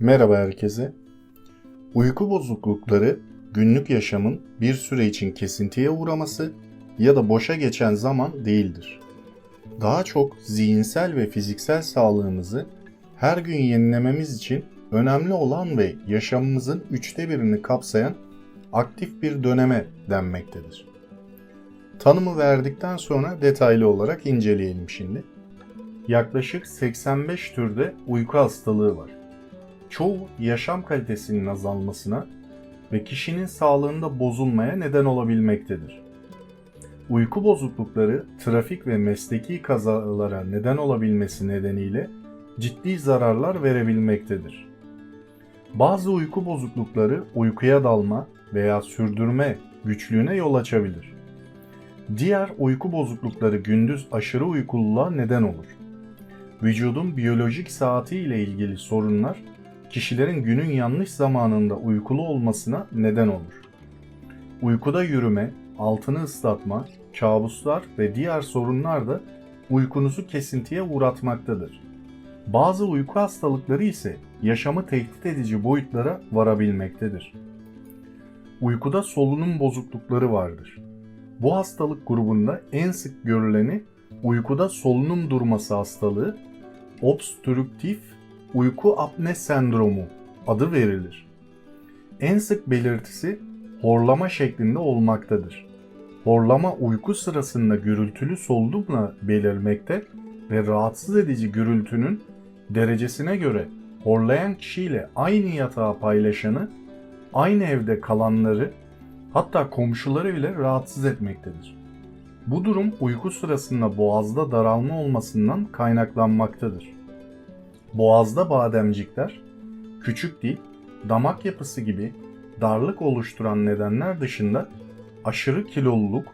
Merhaba herkese. Uyku bozuklukları günlük yaşamın bir süre için kesintiye uğraması ya da boşa geçen zaman değildir. Daha çok zihinsel ve fiziksel sağlığımızı her gün yenilememiz için önemli olan ve yaşamımızın üçte birini kapsayan aktif bir döneme denmektedir. Tanımı verdikten sonra detaylı olarak inceleyelim şimdi. Yaklaşık 85 türde uyku hastalığı var çoğu yaşam kalitesinin azalmasına ve kişinin sağlığında bozulmaya neden olabilmektedir. Uyku bozuklukları trafik ve mesleki kazalara neden olabilmesi nedeniyle ciddi zararlar verebilmektedir. Bazı uyku bozuklukları uykuya dalma veya sürdürme güçlüğüne yol açabilir. Diğer uyku bozuklukları gündüz aşırı uykululuğa neden olur. Vücudun biyolojik saati ile ilgili sorunlar kişilerin günün yanlış zamanında uykulu olmasına neden olur. Uykuda yürüme, altını ıslatma, kabuslar ve diğer sorunlar da uykunuzu kesintiye uğratmaktadır. Bazı uyku hastalıkları ise yaşamı tehdit edici boyutlara varabilmektedir. Uykuda solunum bozuklukları vardır. Bu hastalık grubunda en sık görüleni uykuda solunum durması hastalığı, obstrüktif uyku apne sendromu adı verilir. En sık belirtisi horlama şeklinde olmaktadır. Horlama uyku sırasında gürültülü solunumla belirmekte ve rahatsız edici gürültünün derecesine göre horlayan kişiyle aynı yatağı paylaşanı, aynı evde kalanları, hatta komşuları bile rahatsız etmektedir. Bu durum uyku sırasında boğazda daralma olmasından kaynaklanmaktadır. Boğazda bademcikler, küçük dil, damak yapısı gibi darlık oluşturan nedenler dışında aşırı kiloluluk,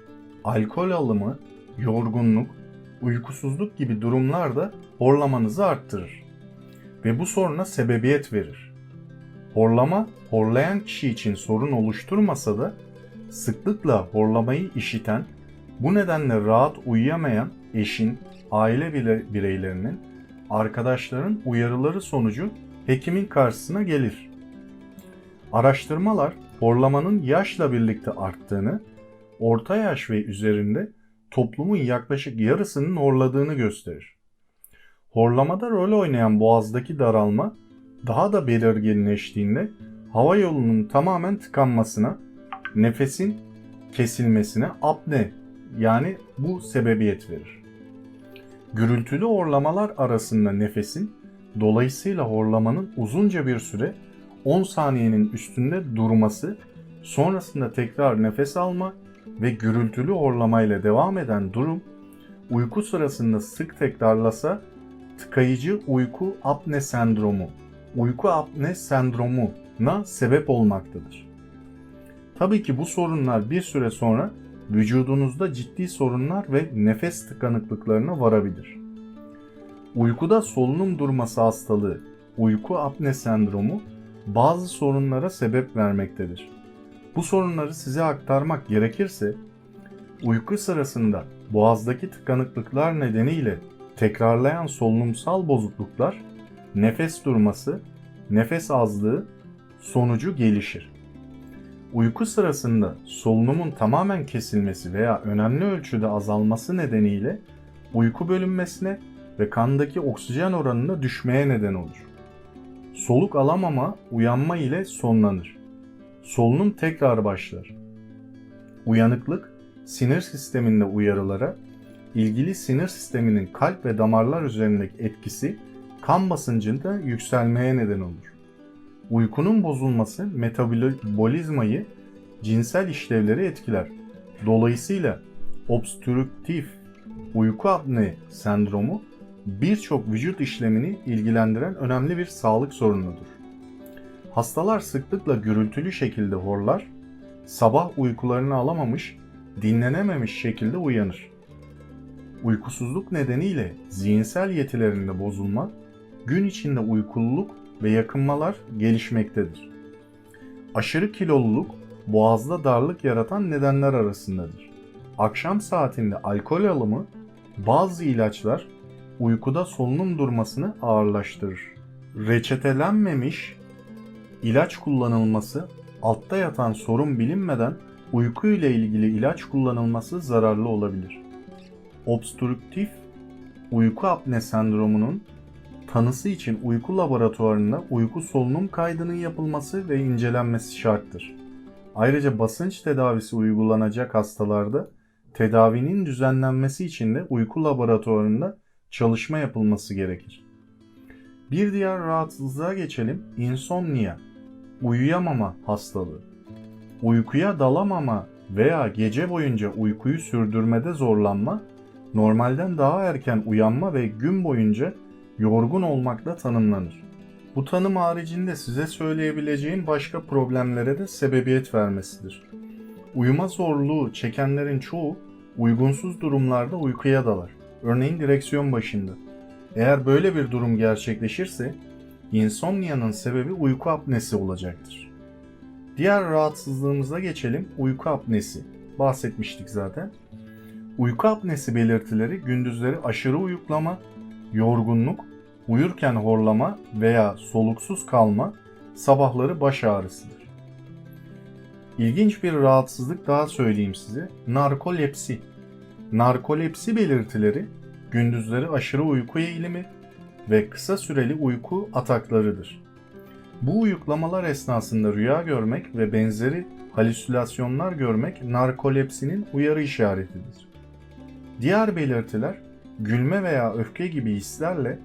alkol alımı, yorgunluk, uykusuzluk gibi durumlar da horlamanızı arttırır ve bu soruna sebebiyet verir. Horlama, horlayan kişi için sorun oluşturmasa da sıklıkla horlamayı işiten, bu nedenle rahat uyuyamayan eşin, aile bireylerinin arkadaşların uyarıları sonucu hekimin karşısına gelir. Araştırmalar horlamanın yaşla birlikte arttığını, orta yaş ve üzerinde toplumun yaklaşık yarısının horladığını gösterir. Horlamada rol oynayan boğazdaki daralma daha da belirginleştiğinde hava yolunun tamamen tıkanmasına, nefesin kesilmesine apne yani bu sebebiyet verir. Gürültülü horlamalar arasında nefesin, dolayısıyla horlamanın uzunca bir süre 10 saniyenin üstünde durması, sonrasında tekrar nefes alma ve gürültülü horlamayla devam eden durum, uyku sırasında sık tekrarlasa tıkayıcı uyku apne sendromu, uyku apne sendromuna sebep olmaktadır. Tabii ki bu sorunlar bir süre sonra vücudunuzda ciddi sorunlar ve nefes tıkanıklıklarına varabilir. Uykuda solunum durması hastalığı, uyku apne sendromu bazı sorunlara sebep vermektedir. Bu sorunları size aktarmak gerekirse, uyku sırasında boğazdaki tıkanıklıklar nedeniyle tekrarlayan solunumsal bozukluklar, nefes durması, nefes azlığı sonucu gelişir. Uyku sırasında solunumun tamamen kesilmesi veya önemli ölçüde azalması nedeniyle uyku bölünmesine ve kandaki oksijen oranında düşmeye neden olur. Soluk alamama uyanma ile sonlanır. Solunum tekrar başlar. Uyanıklık, sinir sisteminde uyarılara, ilgili sinir sisteminin kalp ve damarlar üzerindeki etkisi kan basıncında yükselmeye neden olur. Uykunun bozulması metabolizmayı, cinsel işlevleri etkiler. Dolayısıyla obstrüktif uyku apne sendromu birçok vücut işlemini ilgilendiren önemli bir sağlık sorunudur. Hastalar sıklıkla gürültülü şekilde horlar, sabah uykularını alamamış, dinlenememiş şekilde uyanır. Uykusuzluk nedeniyle zihinsel yetilerinde bozulma, gün içinde uykululuk ve yakınmalar gelişmektedir. Aşırı kiloluluk boğazda darlık yaratan nedenler arasındadır. Akşam saatinde alkol alımı bazı ilaçlar uykuda solunum durmasını ağırlaştırır. reçetelenmemiş ilaç kullanılması, altta yatan sorun bilinmeden uyku ile ilgili ilaç kullanılması zararlı olabilir. Obstrüktif uyku apne sendromunun tanısı için uyku laboratuvarında uyku solunum kaydının yapılması ve incelenmesi şarttır. Ayrıca basınç tedavisi uygulanacak hastalarda tedavinin düzenlenmesi için de uyku laboratuvarında çalışma yapılması gerekir. Bir diğer rahatsızlığa geçelim. Insomnia, uyuyamama hastalığı. Uykuya dalamama veya gece boyunca uykuyu sürdürmede zorlanma, normalden daha erken uyanma ve gün boyunca yorgun olmakla tanımlanır. Bu tanım haricinde size söyleyebileceğim başka problemlere de sebebiyet vermesidir. Uyuma zorluğu çekenlerin çoğu uygunsuz durumlarda uykuya dalar. Örneğin direksiyon başında. Eğer böyle bir durum gerçekleşirse insomnia'nın sebebi uyku apnesi olacaktır. Diğer rahatsızlığımıza geçelim. Uyku apnesi. Bahsetmiştik zaten. Uyku apnesi belirtileri gündüzleri aşırı uyuklama, yorgunluk, uyurken horlama veya soluksuz kalma, sabahları baş ağrısıdır. İlginç bir rahatsızlık daha söyleyeyim size. Narkolepsi. Narkolepsi belirtileri gündüzleri aşırı uyku eğilimi ve kısa süreli uyku ataklarıdır. Bu uyuklamalar esnasında rüya görmek ve benzeri halüsinasyonlar görmek narkolepsinin uyarı işaretidir. Diğer belirtiler gülme veya öfke gibi hislerle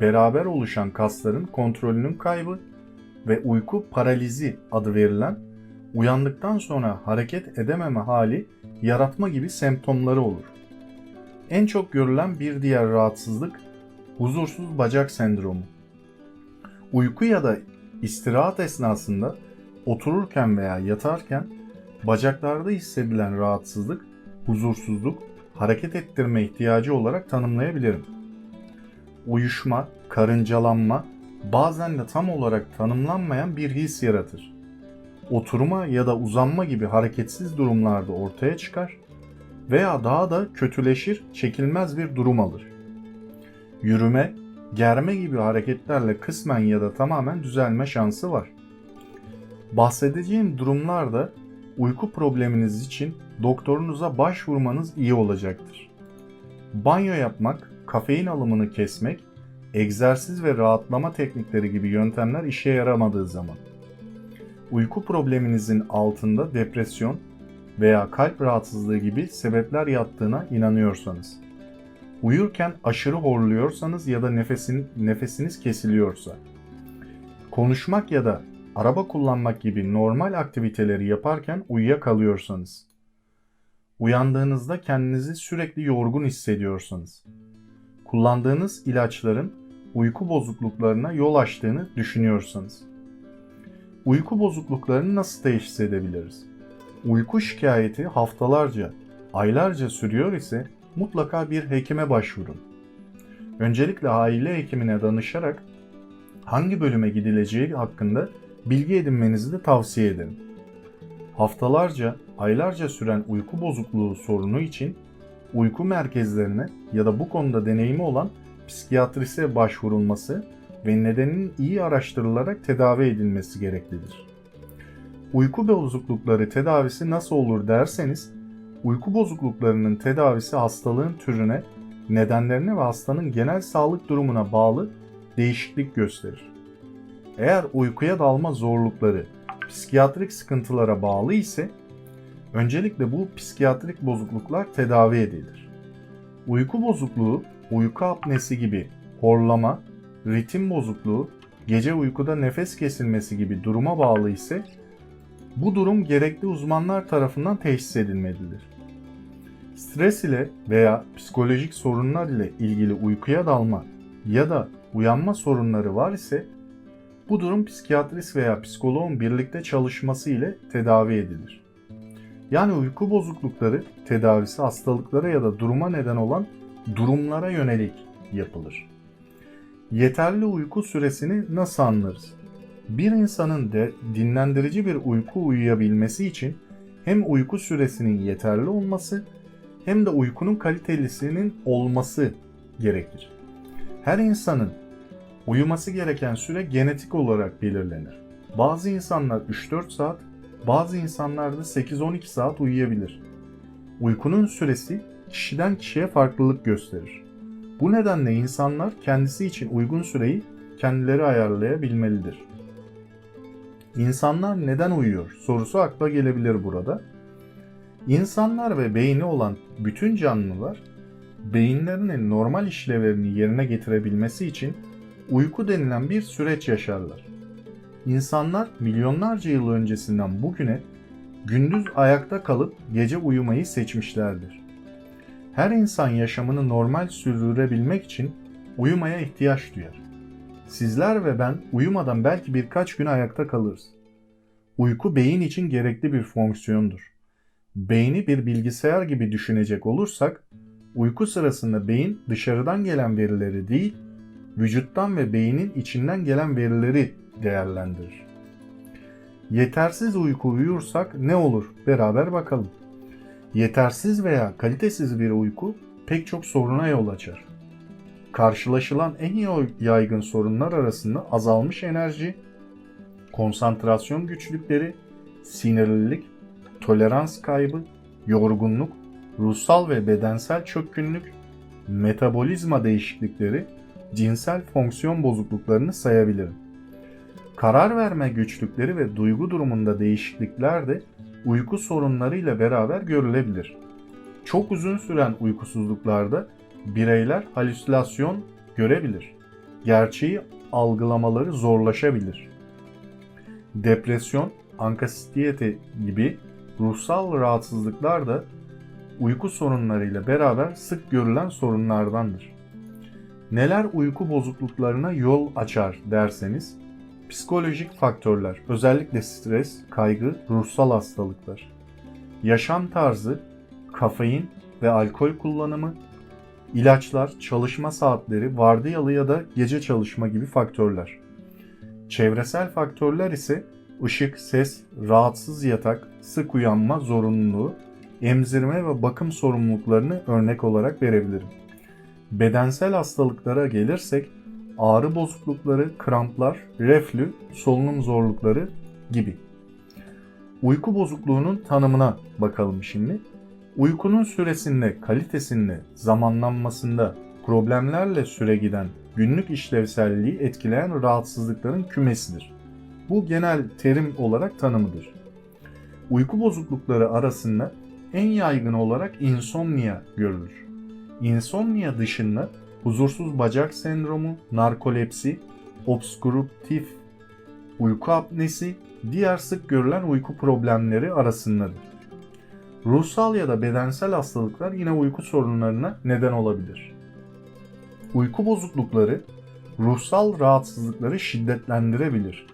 beraber oluşan kasların kontrolünün kaybı ve uyku paralizi adı verilen uyandıktan sonra hareket edememe hali yaratma gibi semptomları olur. En çok görülen bir diğer rahatsızlık huzursuz bacak sendromu. Uyku ya da istirahat esnasında otururken veya yatarken bacaklarda hissedilen rahatsızlık, huzursuzluk, hareket ettirme ihtiyacı olarak tanımlayabilirim. Uyuşma, karıncalanma, bazen de tam olarak tanımlanmayan bir his yaratır. Oturma ya da uzanma gibi hareketsiz durumlarda ortaya çıkar veya daha da kötüleşir, çekilmez bir durum alır. Yürüme, germe gibi hareketlerle kısmen ya da tamamen düzelme şansı var. Bahsedeceğim durumlarda uyku probleminiz için doktorunuza başvurmanız iyi olacaktır. Banyo yapmak, kafein alımını kesmek, egzersiz ve rahatlama teknikleri gibi yöntemler işe yaramadığı zaman. Uyku probleminizin altında depresyon veya kalp rahatsızlığı gibi sebepler yattığına inanıyorsanız. Uyurken aşırı horluyorsanız ya da nefesin, nefesiniz kesiliyorsa. Konuşmak ya da araba kullanmak gibi normal aktiviteleri yaparken uyuyakalıyorsanız. Uyandığınızda kendinizi sürekli yorgun hissediyorsanız. Kullandığınız ilaçların uyku bozukluklarına yol açtığını düşünüyorsanız. Uyku bozukluklarını nasıl teşhis edebiliriz? Uyku şikayeti haftalarca, aylarca sürüyor ise mutlaka bir hekime başvurun. Öncelikle aile hekimine danışarak hangi bölüme gidileceği hakkında bilgi edinmenizi de tavsiye ederim. Haftalarca, aylarca süren uyku bozukluğu sorunu için uyku merkezlerine ya da bu konuda deneyimi olan psikiyatrise başvurulması ve nedeninin iyi araştırılarak tedavi edilmesi gereklidir. Uyku bozuklukları tedavisi nasıl olur derseniz, uyku bozukluklarının tedavisi hastalığın türüne, nedenlerine ve hastanın genel sağlık durumuna bağlı değişiklik gösterir. Eğer uykuya dalma zorlukları psikiyatrik sıkıntılara bağlı ise öncelikle bu psikiyatrik bozukluklar tedavi edilir. Uyku bozukluğu, uyku apnesi gibi horlama, ritim bozukluğu, gece uykuda nefes kesilmesi gibi duruma bağlı ise bu durum gerekli uzmanlar tarafından teşhis edilmelidir. Stres ile veya psikolojik sorunlar ile ilgili uykuya dalma ya da uyanma sorunları var ise bu durum psikiyatrist veya psikoloğun birlikte çalışması ile tedavi edilir. Yani uyku bozuklukları tedavisi hastalıklara ya da duruma neden olan durumlara yönelik yapılır. Yeterli uyku süresini nasıl anlarız? Bir insanın de dinlendirici bir uyku uyuyabilmesi için hem uyku süresinin yeterli olması hem de uykunun kalitelisinin olması gerekir. Her insanın Uyuması gereken süre genetik olarak belirlenir. Bazı insanlar 3-4 saat, bazı insanlar da 8-12 saat uyuyabilir. Uykunun süresi kişiden kişiye farklılık gösterir. Bu nedenle insanlar kendisi için uygun süreyi kendileri ayarlayabilmelidir. İnsanlar neden uyuyor sorusu akla gelebilir burada. İnsanlar ve beyni olan bütün canlılar beyinlerinin normal işlevlerini yerine getirebilmesi için uyku denilen bir süreç yaşarlar. İnsanlar milyonlarca yıl öncesinden bugüne gündüz ayakta kalıp gece uyumayı seçmişlerdir. Her insan yaşamını normal sürdürebilmek için uyumaya ihtiyaç duyar. Sizler ve ben uyumadan belki birkaç gün ayakta kalırız. Uyku beyin için gerekli bir fonksiyondur. Beyni bir bilgisayar gibi düşünecek olursak, uyku sırasında beyin dışarıdan gelen verileri değil, vücuttan ve beynin içinden gelen verileri değerlendirir. Yetersiz uyku uyursak ne olur? Beraber bakalım. Yetersiz veya kalitesiz bir uyku pek çok soruna yol açar. Karşılaşılan en yaygın sorunlar arasında azalmış enerji, konsantrasyon güçlükleri, sinirlilik, tolerans kaybı, yorgunluk, ruhsal ve bedensel çökkünlük, metabolizma değişiklikleri, cinsel fonksiyon bozukluklarını sayabilirim. Karar verme güçlükleri ve duygu durumunda değişiklikler de uyku sorunlarıyla beraber görülebilir. Çok uzun süren uykusuzluklarda bireyler halüsinasyon görebilir. Gerçeği algılamaları zorlaşabilir. Depresyon, anksiyete gibi ruhsal rahatsızlıklar da uyku sorunlarıyla beraber sık görülen sorunlardandır. Neler uyku bozukluklarına yol açar derseniz, psikolojik faktörler, özellikle stres, kaygı, ruhsal hastalıklar, yaşam tarzı, kafein ve alkol kullanımı, ilaçlar, çalışma saatleri, vardiyalı ya da gece çalışma gibi faktörler. Çevresel faktörler ise ışık, ses, rahatsız yatak, sık uyanma zorunluluğu, emzirme ve bakım sorumluluklarını örnek olarak verebilirim. Bedensel hastalıklara gelirsek ağrı bozuklukları, kramplar, reflü, solunum zorlukları gibi. Uyku bozukluğunun tanımına bakalım şimdi. Uykunun süresinde, kalitesinde, zamanlanmasında problemlerle süre giden günlük işlevselliği etkileyen rahatsızlıkların kümesidir. Bu genel terim olarak tanımıdır. Uyku bozuklukları arasında en yaygın olarak insomnia görülür. İnsomnia dışında huzursuz bacak sendromu, narkolepsi, obstruktif uyku apnesi diğer sık görülen uyku problemleri arasındadır. Ruhsal ya da bedensel hastalıklar yine uyku sorunlarına neden olabilir. Uyku bozuklukları ruhsal rahatsızlıkları şiddetlendirebilir.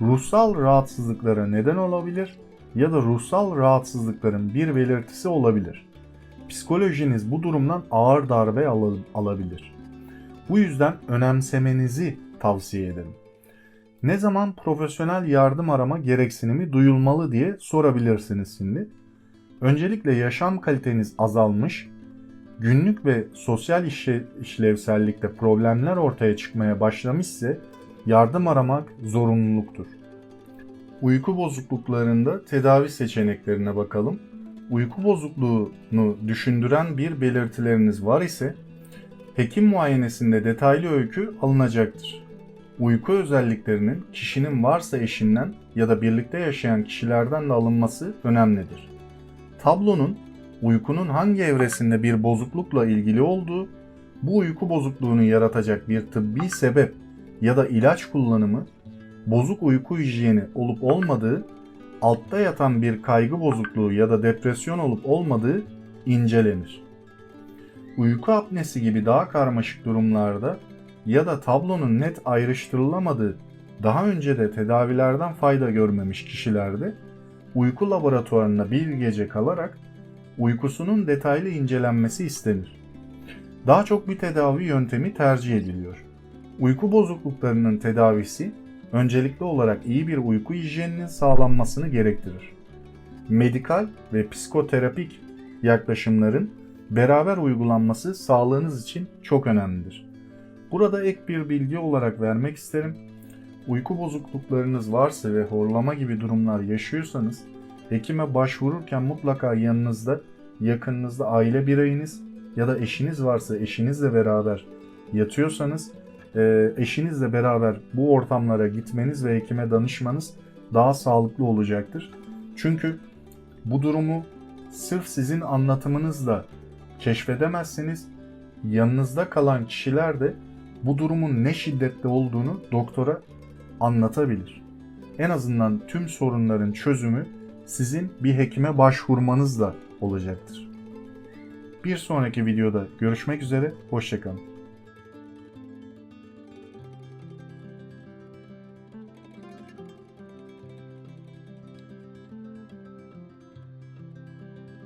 Ruhsal rahatsızlıklara neden olabilir ya da ruhsal rahatsızlıkların bir belirtisi olabilir. Psikolojiniz bu durumdan ağır darbe al alabilir. Bu yüzden önemsemenizi tavsiye ederim. Ne zaman profesyonel yardım arama gereksinimi duyulmalı diye sorabilirsiniz şimdi. Öncelikle yaşam kaliteniz azalmış, günlük ve sosyal işe, işlevsellikte problemler ortaya çıkmaya başlamışsa yardım aramak zorunluluktur. Uyku bozukluklarında tedavi seçeneklerine bakalım. Uyku bozukluğunu düşündüren bir belirtileriniz var ise hekim muayenesinde detaylı öykü alınacaktır. Uyku özelliklerinin kişinin varsa eşinden ya da birlikte yaşayan kişilerden de alınması önemlidir. Tablonun uykunun hangi evresinde bir bozuklukla ilgili olduğu, bu uyku bozukluğunu yaratacak bir tıbbi sebep ya da ilaç kullanımı, bozuk uyku hijyeni olup olmadığı, altta yatan bir kaygı bozukluğu ya da depresyon olup olmadığı incelenir. Uyku apnesi gibi daha karmaşık durumlarda ya da tablonun net ayrıştırılamadığı daha önce de tedavilerden fayda görmemiş kişilerde uyku laboratuvarına bir gece kalarak uykusunun detaylı incelenmesi istenir. Daha çok bir tedavi yöntemi tercih ediliyor. Uyku bozukluklarının tedavisi öncelikli olarak iyi bir uyku hijyeninin sağlanmasını gerektirir. Medikal ve psikoterapik yaklaşımların beraber uygulanması sağlığınız için çok önemlidir. Burada ek bir bilgi olarak vermek isterim. Uyku bozukluklarınız varsa ve horlama gibi durumlar yaşıyorsanız hekime başvururken mutlaka yanınızda yakınınızda aile bireyiniz ya da eşiniz varsa eşinizle beraber yatıyorsanız e, eşinizle beraber bu ortamlara gitmeniz ve hekime danışmanız daha sağlıklı olacaktır. Çünkü bu durumu sırf sizin anlatımınızla keşfedemezseniz yanınızda kalan kişiler de bu durumun ne şiddette olduğunu doktora anlatabilir. En azından tüm sorunların çözümü sizin bir hekime başvurmanızla olacaktır. Bir sonraki videoda görüşmek üzere, hoşçakalın.